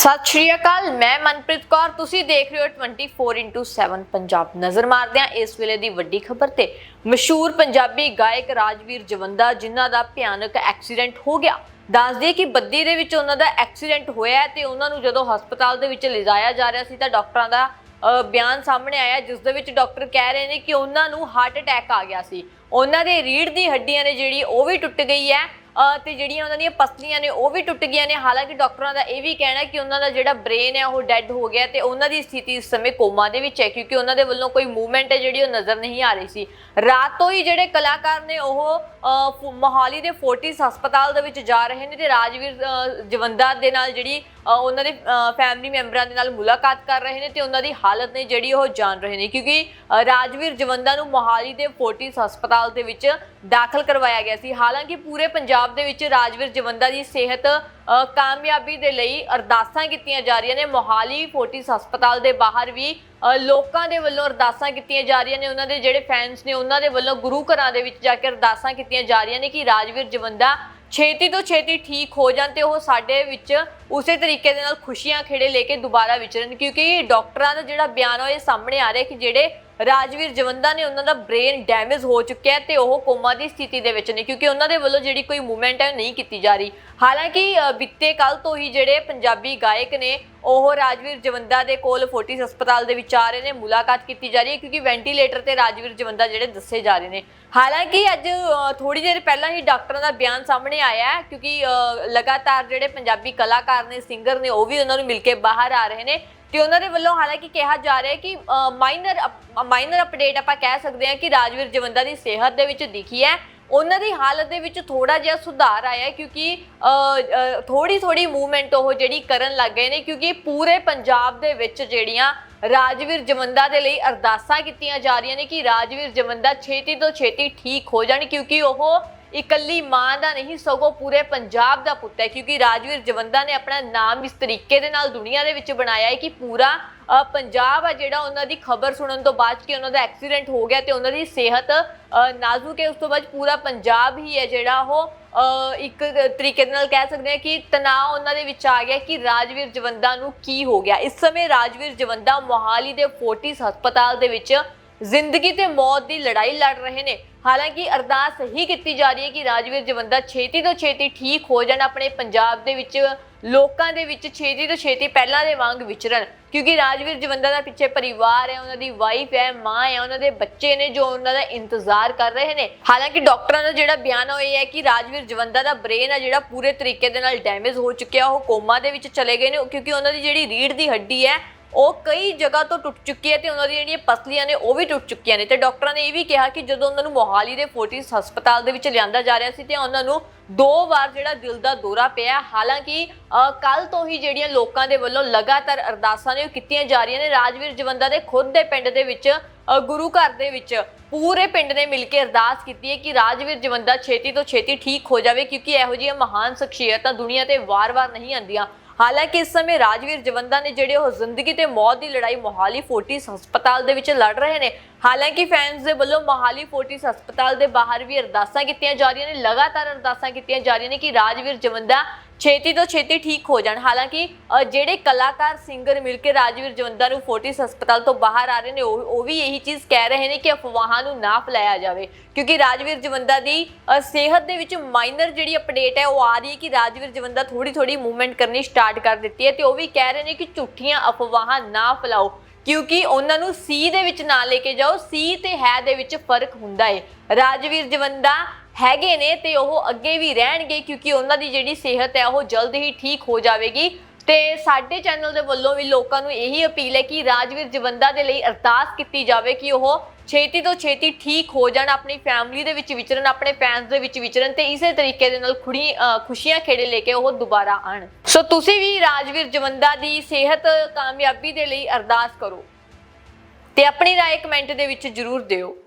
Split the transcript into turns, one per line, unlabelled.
ਸਤਿ ਸ਼੍ਰੀ ਅਕਾਲ, ਮੈਂ ਮਨਪ੍ਰੀਤ ਕੌਰ। ਤੁਸੀਂ ਦੇਖ ਰਹੇ ਹੋ 24x7 ਪੰਜਾਬ। ਨਜ਼ਰ ਮਾਰਦੇ ਹਾਂ ਇਸ ਵੇਲੇ ਦੀ ਵੱਡੀ ਖਬਰ ਤੇ। ਮਸ਼ਹੂਰ ਪੰਜਾਬੀ ਗਾਇਕ ਰਾਜਵੀਰ ਜਵੰਦਾ, ਜਿਨ੍ਹਾਂ ਦਾ ਭਿਆਨਕ ਐਕਸੀਡੈਂਟ ਹੋ ਗਿਆ। ਦੱਸ ਕਿ ਬੱਦੀ ਦੇ ਵਿੱਚ ਉਹਨਾਂ ਦਾ ਐਕਸੀਡੈਂਟ ਹੋਇਆ ਹੈ ਤੇ ਉਹਨਾਂ ਨੂੰ ਜਦੋਂ ਹਸਪਤਾਲ ਦੇ ਵਿੱਚ ਲਿਜਾਇਆ ਜਾ ਰਿਹਾ ਸੀ ਤਾਂ ਡਾਕਟਰਾਂ ਦਾ ਬਿਆਨ ਸਾਹਮਣੇ ਆਇਆ ਜਿਸ ਦੇ ਵਿੱਚ ਡਾਕਟਰ ਕਹਿ ਰਹੇ ਨੇ ਕਿ ਉਹਨਾਂ ਨੂੰ ਹਾਰਟ ਅਟੈਕ ਆ ਗਿਆ ਸੀ। ਉਹਨਾਂ ਦੇ ਰੀੜ ਦੀ ਹੱਡੀਆਂ ਨੇ ਜਿਹੜੀ ਉਹ ਵੀ ਟੁੱਟ ਗਈ ਹੈ। ਤੇ ਜਿਹੜੀਆਂ ਉਹਨਾਂ ਦੀਆਂ ਪਸਲੀਆਂ ਨੇ ਉਹ ਵੀ ਟੁੱਟ ਗਈਆਂ ਨੇ। ਹਾਲਾਂਕਿ ਡਾਕਟਰਾਂ ਦਾ ਇਹ ਵੀ ਕਹਿਣਾ ਕਿ ਉਹਨਾਂ ਦਾ ਜਿਹੜਾ ਬ੍ਰੇਨ ਹੈ ਉਹ ਡੈੱਡ ਹੋ ਗਿਆ ਤੇ ਉਹਨਾਂ ਦੀ ਸਥਿਤੀ ਇਸ ਸਮੇਂ ਕੋਮਾ ਦੇ ਵਿੱਚ ਹੈ, ਕਿਉਂਕਿ ਉਹਨਾਂ ਦੇ ਵੱਲੋਂ ਕੋਈ ਮੂਵਮੈਂਟ ਹੈ ਜਿਹੜੀ ਉਹ ਨਜ਼ਰ ਨਹੀਂ ਆ ਰਹੀ ਸੀ। ਰਾਤ ਤੋਂ ਹੀ ਜਿਹੜੇ ਕਲਾਕਾਰ ਨੇ ਉਹ ਮੋਹਾਲੀ ਦੇ ਫੋਰਟਿਸ ਹਸਪਤਾਲ ਦੇ ਵਿੱਚ ਜਾ ਰਹੇ ਨੇ ਤੇ ਰਾਜਵੀਰ ਜਵੰਦਾ ਦੇ ਨਾਲ ਜਿਹੜੀ ਉਹਨਾਂ ਦੇ ਫੈਮਿਲੀ ਮੈਂਬਰਾਂ ਦੇ ਨਾਲ ਮੁਲਾਕਾਤ ਕਰ ਰਹੇ ਨੇ ਤੇ ਉਹਨਾਂ ਦੀ ਹਾਲਤ ਨੇ ਜਿਹੜੀ ਉਹ ਜਾਣ ਰਹੇ ਨੇ ਕਿਉਂਕਿ ਰਾਜਵੀਰ ਜਵੰਦਾ ਨੂੰ ਮੋਹਾਲੀ ਦੇ ਫੋਰਟਿਸ ਹਸਪਤਾਲ ਦੇ ਵਿੱਚ ਦਾਖਲ ਕਰਵਾਇਆ ਗਿਆ ਸੀ। ਹਾਲਾਂਕਿ ਪੂਰੇ ਪੰਜਾਬ ਦੇ ਵਿੱਚ ਰਾਜਵੀਰ ਜਵੰਦਾ ਦੀ ਸਿਹਤ ਕਾਮਯਾਬੀ ਦੇ ਲਈ ਅਰਦਾਸਾਂ ਕੀਤੀਆਂ ਜਾ ਰਹੀਆਂ ਨੇ। ਮੋਹਾਲੀ ਫੋਰਟਿਸ ਹਸਪਤਾਲ ਦੇ ਬਾਹਰ ਵੀ ਅ, ਲੋਕਾਂ ਦੇ ਵੱਲੋਂ ਅਰਦਾਸਾਂ ਕੀਤੀਆਂ ਜਾ ਰਹੀਆਂ ਨੇ। ਉਹਨਾਂ ਦੇ ਜਿਹੜੇ ਫੈਨਸ ਨੇ ਉਹਨਾਂ ਦੇ ਵੱਲੋਂ ਗੁਰੂ ਘਰਾਂ ਦੇ ਵਿੱਚ ਜਾ ਕੇ ਅਰਦਾਸਾਂ ਕੀਤੀਆਂ ਜਾ ਰਹੀਆਂ ਨੇ ਕਿ ਰਾਜਵੀਰ ਜਵੰਦਾ ਛੇਤੀ ਤੋਂ ਛੇਤੀ ਠੀਕ ਹੋ ਜਾਣ ਤੇ ਉਹ ਸਾਡੇ ਵਿੱਚ ਉਸੇ ਤਰੀਕੇ ਦੇ ਨਾਲ ਖੁਸ਼ੀਆਂ ਖੇੜੇ ਲੈ ਕੇ ਦੁਬਾਰਾ ਵਿਚਰਨ ਕਿਉਂਕਿ ਡਾਕਟਰਾਂ ਦਾ ਜਿਹੜਾ ਬਿਆਨ ਹੈ ਇਹ ਸਾਹਮਣੇ ਆ ਰਿਹਾ ਕਿ ਜਿਹੜੇ ਰਾਜਵੀਰ ਜਵੰਦਾ ਨੇ ਉਹਨਾਂ ਦਾ ਬ੍ਰੇਨ ਡੈਮੇਜ ਹੋ ਚੁੱਕਿਆ ਹੈ ਤੇ ਉਹ ਕੋਮਾ ਦੀ ਸਥਿਤੀ ਦੇ ਵਿੱਚ ਨੇ ਕਿਉਂਕਿ ਉਹਨਾਂ ਦੇ ਵੱਲੋਂ ਜਿਹੜੀ ਕੋਈ ਮੂਵਮੈਂਟ ਹੈ ਉਹ ਨਹੀਂ ਕੀਤੀ ਜਾ ਰਹੀ। ਹਾਲਾਂਕਿ ਅ, ਬੀਤੇ ਕੱਲ ਤੋਂ ਹੀ ਜਿਹੜੇ ਪੰਜਾਬੀ ਗਾਇਕ ਨੇ ਉਹ ਰਾਜਵੀਰ ਜਵੰਦਾ ਦੇ ਕੋਲ ਫੋਰਟਿਸ ਹਸਪਤਾਲ ਦੇ ਵਿੱਚ ਆ ਰਹੇ ਨੇ, ਮੁਲਾਕਾਤ ਕੀਤੀ ਜਾ ਰਹੀ ਹੈ ਕਿਉਂਕਿ ਵੈਂਟੀਲੇਟਰ ਤੇ ਰਾਜਵੀਰ ਜਵੰਦਾ ਜਿਹੜੇ ਦੱਸੇ ਜਾ ਰਹੇ ਨੇ। ਹਾਲਾਂਕਿ ਅੱਜ ਥੋੜੀ ਦੇਰ ਪਹਿਲਾਂ ਹੀ ਡਾਕਟਰਾਂ ਦਾ ਬਿਆਨ ਸਾਹਮਣੇ ਆਇਆ ਹੈ ਕਿਉਂਕਿ ਲਗਾਤਾਰ ਜਿਹੜੇ ਪੰਜਾਬੀ ਕਲਾਕਾਰ ਨੇ, ਸਿੰਗਰ ਨੇ, ਉਹ ਵੀ ਉਹਨਾਂ ਨੂੰ ਮਿਲ ਕੇ ਬਾਹਰ ਆ ਰਹੇ ਨੇ ਤੇ ਉਹਨਾਂ ਦੇ ਵੱਲੋਂ ਹਾਲਾਂਕਿ ਕਿਹਾ ਜਾ ਰਿਹਾ ਹੈ ਕਿ ਮਾਈਨਰ ਮਾਈਨਰ ਅਪਡੇਟ ਆਪਾਂ ਕਹਿ ਸਕਦੇ ਹਾਂ ਕਿ ਰਾਜਵੀਰ ਜਵੰਦਾ ਦੀ ਸਿਹਤ ਦੇ ਵਿੱਚ ਦਿਖੀ ਹੈ। ਉਹਨਾਂ ਦੀ ਹਾਲਤ ਦੇ ਵਿੱਚ ਥੋੜਾ ਜਿਹਾ ਸੁਧਾਰ ਆਇਆ ਕਿਉਂਕਿ ਥੋੜੀ ਥੋੜੀ ਮੂਵਮੈਂਟ ਉਹ ਜਿਹੜੀ ਕਰਨ ਲੱਗ ਗਏ ਨੇ ਕਿਉਂਕਿ ਪੂਰੇ ਪੰਜਾਬ ਦੇ ਵਿੱਚ ਜਿਹੜੀਆਂ ਰਾਜਵੀਰ ਜਵੰਦਾ ਦੇ ਲਈ ਅਰਦਾਸਾਂ ਕੀਤੀਆਂ ਜਾ ਰਹੀਆਂ ਨੇ ਕਿ ਰਾਜਵੀਰ ਜਵੰਦਾ ਛੇਤੀ ਤੋਂ ਛੇਤੀ ਠੀਕ ਹੋ ਜਾਣ ਕਿਉਂਕਿ ਉਹ ਇਕੱਲੀ ਮਾਂ ਦਾ ਨਹੀਂ, ਸਗੋਂ ਪੂਰੇ ਪੰਜਾਬ ਦਾ ਪੁੱਤ ਹੈ, ਕਿਉਂਕਿ ਰਾਜਵੀਰ ਜਵੰਦਾ ਨੇ ਆਪਣਾ ਨਾਮ ਇਸ ਤਰੀਕੇ ਦੇ ਨਾਲ ਦੁਨੀਆ ਦੇ ਵਿੱਚ ਬਣਾਇਆ ਹੈ ਕਿ ਪੂਰਾ ਪੰਜਾਬ ਆ ਜਿਹੜਾ ਉਹਨਾਂ ਦੀ ਖਬਰ ਸੁਣਨ ਤੋਂ ਬਾਅਦ ਕਿ ਉਹਨਾਂ ਦਾ ਐਕਸੀਡੈਂਟ ਹੋ ਗਿਆ ਤੇ ਉਹਨਾਂ ਦੀ ਸਿਹਤ ਨਾਜ਼ੁਕ ਹੈ, ਉਸ ਤੋਂ ਬਾਅਦ ਪੂਰਾ ਪੰਜਾਬ ਹੀ ਹੈ ਜਿਹੜਾ ਉਹ ਇੱਕ ਤਰੀਕੇ ਦੇ ਨਾਲ ਕਹਿ ਸਕਦੇ ਹਾਂ ਕਿ ਤਣਾਅ ਉਹਨਾਂ ਦੇ ਵਿੱਚ ਆ ਗਿਆ ਕਿ ਰਾਜਵੀਰ ਜਵੰਦਾ ਨੂੰ ਕੀ ਹੋ ਗਿਆ। ਇਸ ਸਮੇਂ ਰਾਜਵੀਰ ਜਵੰਦਾ ਮੋਹਾਲੀ ਦੇ ਫੋਰਟਿਸ ਹਸਪਤਾਲ ਦੇ ਵਿੱਚ ਜ਼ਿੰਦਗੀ ਤੇ ਮੌਤ ਦੀ ਲੜਾਈ ਲੜ ਰਹੇ ਨੇ। ਹਾਲਾਂਕਿ ਅਰਦਾਸ ਹੀ ਕੀਤੀ ਜਾ ਰਹੀ ਹੈ ਕਿ ਰਾਜਵੀਰ ਜਵੰਦਾ ਛੇਤੀ ਤੋਂ ਛੇਤੀ ਠੀਕ ਹੋ ਜਾਣ, ਆਪਣੇ ਪੰਜਾਬ ਦੇ ਵਿੱਚ, ਲੋਕਾਂ ਦੇ ਵਿੱਚ ਛੇਤੀ ਤੋਂ ਛੇਤੀ ਪਹਿਲਾਂ ਦੇ ਵਾਂਗ ਵਿਚਰਨ। ਕਿਉਂਕਿ ਰਾਜਵੀਰ ਜਵੰਦਾ ਦਾ ਪਿੱਛੇ ਪਰਿਵਾਰ ਹੈ, ਉਹਨਾਂ ਦੀ ਵਾਈਫ ਹੈ, ਮਾਂ ਹੈ, ਉਹਨਾਂ ਦੇ ਬੱਚੇ ਨੇ ਜੋ ਉਹਨਾਂ ਦਾ ਇੰਤਜ਼ਾਰ ਕਰ ਰਹੇ ਨੇ। ਹਾਲਾਂਕਿ ਡਾਕਟਰਾਂ ਦਾ ਜਿਹੜਾ ਬਿਆਨ ਹੈ ਇਹ ਹੈ ਕਿ ਰਾਜਵੀਰ ਜਵੰਦਾ ਦਾ ਬ੍ਰੇਨ ਹੈ ਜਿਹੜਾ ਪੂਰੇ ਤਰੀਕੇ ਦੇ ਨਾਲ ਡੈਮੇਜ ਹੋ ਚੁੱਕਿਆ, ਉਹ ਕੋਮਾ ਦੇ ਵਿੱਚ ਚਲੇ ਗਏ ਨੇ, ਕਿਉਂਕਿ ਉਹਨਾਂ ਦੀ ਜਿਹੜੀ ਰੀੜ ਦੀ ਹੱਡੀ ਹੈ ਉਹ ਕਈ ਜਗ੍ਹਾ ਤੋਂ ਟੁੱਟ ਚੁੱਕੀ ਹੈ ਤੇ ਉਹਨਾਂ ਦੀਆਂ ਜਿਹੜੀਆਂ ਪਸਲੀਆਂ ਨੇ ਉਹ ਵੀ ਟੁੱਟ ਚੁੱਕੀਆਂ ਨੇ ਤੇ ਡਾਕਟਰਾਂ ਨੇ ਇਹ ਵੀ ਕਿਹਾ ਕਿ ਜਦੋਂ ਉਹਨਾਂ ਨੂੰ ਮੋਹਾਲੀ ਦੇ ਫੋਰਟਿਸ ਹਸਪਤਾਲ ਦੇ ਵਿੱਚ ਲਿਆਂਦਾ ਜਾ ਰਿਹਾ ਸੀ ਤੇ ਉਹਨਾਂ ਨੂੰ ਦੋ ਵਾਰ ਜਿਹੜਾ ਦਿਲ ਦਾ ਦੌਰਾ ਪਿਆ ਹਾਲਾਂਕਿ ਕੱਲ ਤੋਂ ਹੀ ਜਿਹੜੀਆਂ ਲੋਕਾਂ ਦੇ ਵੱਲੋਂ ਲਗਾਤਾਰ ਅਰਦਾਸਾਂ ਨੇ ਉਹ ਕੀਤੀਆਂ ਜਾ ਰਹੀਆਂ ਨੇ। ਰਾਜਵੀਰ ਜਵੰਦਾ ਦੇ ਖੁਦ ਦੇ ਪਿੰਡ ਦੇ ਵਿੱਚ ਗੁਰੂ ਘਰ ਦੇ ਵਿੱਚ ਪੂਰੇ ਪਿੰਡ ਨੇ ਮਿਲ ਕੇ ਅਰਦਾਸ ਕੀਤੀ ਹੈ ਕਿ ਰਾਜਵੀਰ ਜਵੰਦਾ ਛੇਤੀ ਤੋਂ ਛੇਤੀ ਠੀਕ ਹੋ ਜਾਵੇ ਕਿਉਂਕਿ ਇਹੋ ਜਿਹੀਆਂ ਮਹਾਨ ਸ਼ਖਸੀਅਤਾਂ ਦੁਨੀਆ ਤੇ ਵਾਰ-ਵਾਰ ਨਹੀਂ ਆਉਂਦੀਆਂ। ਹਾਲਾਂਕਿ ਇਸ ਸਮੇਂ ਰਾਜਵੀਰ ਜਵੰਦਾ ਨੇ ਜਿਹੜੇ ਉਹ ਜ਼ਿੰਦਗੀ ਤੇ ਮੌਤ ਦੀ ਲੜਾਈ ਮੋਹਾਲੀ ਫੋਰਟਿਸ ਹਸਪਤਾਲ ਦੇ ਵਿੱਚ ਲੜ ਰਹੇ ਨੇ, ਹਾਲਾਂਕਿ ਫੈਨਸ ਦੇ ਵੱਲੋਂ ਮੋਹਾਲੀ ਫੋਰਟਿਸ ਹਸਪਤਾਲ ਦੇ ਬਾਹਰ ਵੀ ਅਰਦਾਸਾਂ ਕੀਤੀਆਂ ਜਾ ਰਹੀਆਂ ਨੇ, ਲਗਾਤਾਰ ਅਰਦਾਸਾਂ ਕੀਤੀਆਂ ਜਾ ਰਹੀਆਂ ਨੇ ਕਿ ਰਾਜਵੀਰ ਜਵੰਦਾ ਛੇਤੀ ਤੋਂ ਛੇਤੀ ਠੀਕ ਹੋ ਜਾਣ। ਹਾਲਾਂਕਿ ਜਿਹੜੇ ਕਲਾਕਾਰ, ਸਿੰਗਰ ਮਿਲ ਕੇ ਰਾਜਵੀਰ ਜਵੰਦਾ ਨੂੰ ਫੋਰਟਿਸ ਹਸਪਤਾਲ ਤੋਂ ਬਾਹਰ ਆ ਰਹੇ ਨੇ, ਉਹ ਉਹ ਵੀ ਇਹੀ ਚੀਜ਼ ਕਹਿ ਰਹੇ ਨੇ ਕਿ ਅਫਵਾਹਾਂ ਨੂੰ ਨਾ ਫੈਲਾਇਆ ਜਾਵੇ। ਕਿਉਂਕਿ ਰਾਜਵੀਰ ਜਵੰਦਾ ਦੀ ਸਿਹਤ ਦੇ ਵਿੱਚ ਮਾਈਨਰ ਜਿਹੜੀ ਅਪਡੇਟ ਹੈ, ਉਹ ਆ ਰਹੀ ਹੈ ਕਿ ਰਾਜਵੀਰ ਜਵੰਦਾ ਥੋੜੀ ਥੋੜੀ ਮੂਵਮੈਂਟ ਕਰਨੀ ਸਟਾਰਟ ਕਰ ਦਿੱਤੀ ਹੈ ਤੇ ਉਹ ਵੀ ਕਹਿ ਰਹੇ ਨੇ ਕਿ ਝੂਠੀਆਂ ਅਫਵਾਹਾਂ ਨਾ ਫੈਲਾਓ। ਕਿਉਂਕਿ ਉਹਨਾਂ ਨੂੰ ਸੀ ਦੇ ਵਿੱਚ ਨਾ ਲੈ ਕੇ ਜਾਓ, ਸੀ ਤੇ ਹੈ ਦੇ ਵਿੱਚ ਫ਼ਰਕ ਹੁੰਦਾ ਹੈ ਰਾਜਵੀਰ ਜਵੰਦਾ ਹੈਗੇ ਨੇ ਤੇ ਉਹ ਅੱਗੇ ਵੀ ਰਹਿਣਗੇ ਕਿਉਂਕਿ ਉਹਨਾਂ ਦੀ ਜਿਹੜੀ ਸਿਹਤ ਹੈ ਉਹ ਜਲਦ ਹੀ ਠੀਕ ਹੋ ਜਾਵੇਗੀ ਤੇ ਸਾਡੇ ਚੈਨਲ ਦੇ ਵੱਲੋਂ ਵੀ ਲੋਕਾਂ ਨੂੰ ਇਹੀ ਅਪੀਲ ਹੈ ਕਿ ਰਾਜਵੀਰ ਜਵੰਦਾ ਦੇ ਲਈ ਅਰਦਾਸ ਕੀਤੀ ਜਾਵੇ ਕਿ ਉਹ ਛੇਤੀ ਤੋਂ ਛੇਤੀ ਠੀਕ ਹੋ ਜਾਣ ਆਪਣੀ ਫੈਮਿਲੀ ਦੇ ਵਿੱਚ ਵਿਚਰਨ ਆਪਣੇ ਫੈਨਸ ਦੇ ਵਿੱਚ ਵਿਚਰਨ ਤੇ ਇਸੇ ਤਰੀਕੇ ਦੇ ਨਾਲ ਖੁੜੀ ਅ, ਖੁਸ਼ੀਆਂ ਖੇੜੇ ਲੈ ਕੇ ਉਹ ਦੁਬਾਰਾ ਆਣ ਸੋ ਤੁਸੀਂ ਵੀ ਰਾਜਵੀਰ ਜਵੰਦਾ ਦੀ ਸਿਹਤ ਕਾਮਯਾਬੀ ਦੇ ਲਈ ਅਰਦਾਸ ਕਰੋ ਤੇ ਆਪਣੀ رائے ਕਮੈਂਟ ਦੇ ਵਿੱਚ ਜਰੂਰ ਦਿਓ